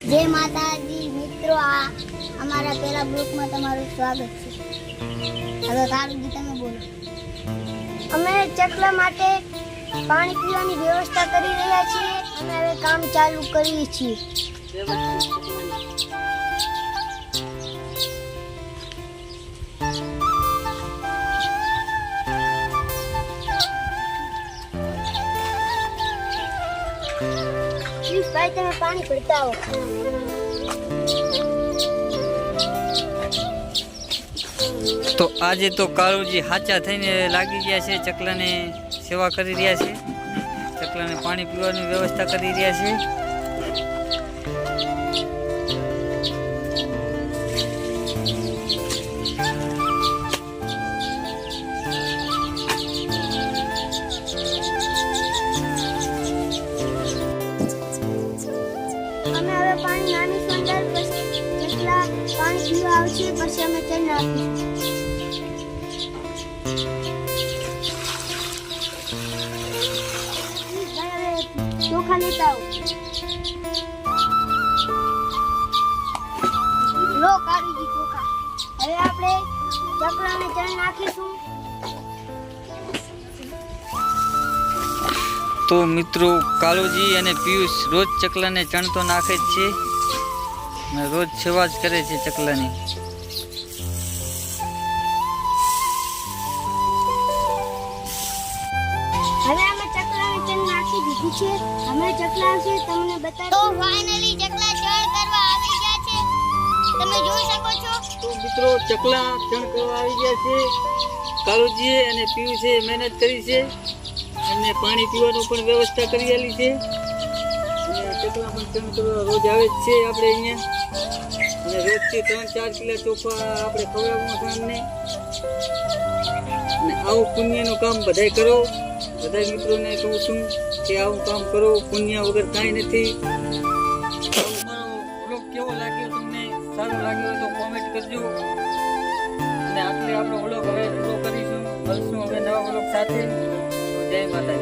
જય માતાજી, મિત્રો, આ અમારા પેલા બ્લોકમાં તમારું સ્વાગત છે. હવે કાળુજી તમે બોલો. અમે ચકલા માટે પાણી પીવાની વ્યવસ્થા કરી રહ્યા છીએ અને હવે કામ ચાલુ કરીએ છીએ. તો આજે તો કાળુજી હાચા થઈને લાગી ગયા છે, ચકલાને સેવા કરી રહ્યા છે. ચકલાને પાણી પીવાની વ્યવસ્થા કરી રહ્યા છે. અમે હવે પાણી નાની અંદર પછી જેટલા પાણી પીવા આવશે પછી અમે ચણ નાખીશું ચોખા લેતા આવો. લો કાઢી ચોખા. હવે આપણે ચકલાને ચણ નાખીશું. તો મિત્રો કાળુજી અને પિયુષ રોજ ચકલાને ચણતો નાખે જ છે અને રોજ સેવા જ કરે છે ચકલાની. હવે અમે ચકલાને ચણ નાખી દીધી છે. અમે ચકલા આવશે તમને બતાવી તો ફાઇનલી ચકલા ચણ કરવા આવી ગયા છે. તમે જોઈ શકો છો. તો મિત્રો ચકલા ચણ કરવા આવી ગયા છે. કાળુજીએ અને પિયુષે મહેનત કરી છે. એમને પાણી પીવાનું પણ વ્યવસ્થા કરી આલી છે. અને કેટલા પણ કરવા રોજ આવે જ છે આપણે અહીંયા. અને રોજથી ત્રણ, ચાર કિલો ચોખા આપણે ખવડાવવા એમને અને આવું પુણ્યનું કામ બધાય કરો. બધા મિત્રોને કહું છું કે આવું કામ કરો. પુણ્ય વગર કાંઈ નથી. તો કેવો લાગ્યો તમને? સારું લાગ્યો તો કોમેન્ટ કરજો. અને આટલે આપણો વ્લોગ હવે પૂરો કરીશું. મળશું હવે નવા વ્લોગ સાથે. જય માતાજી.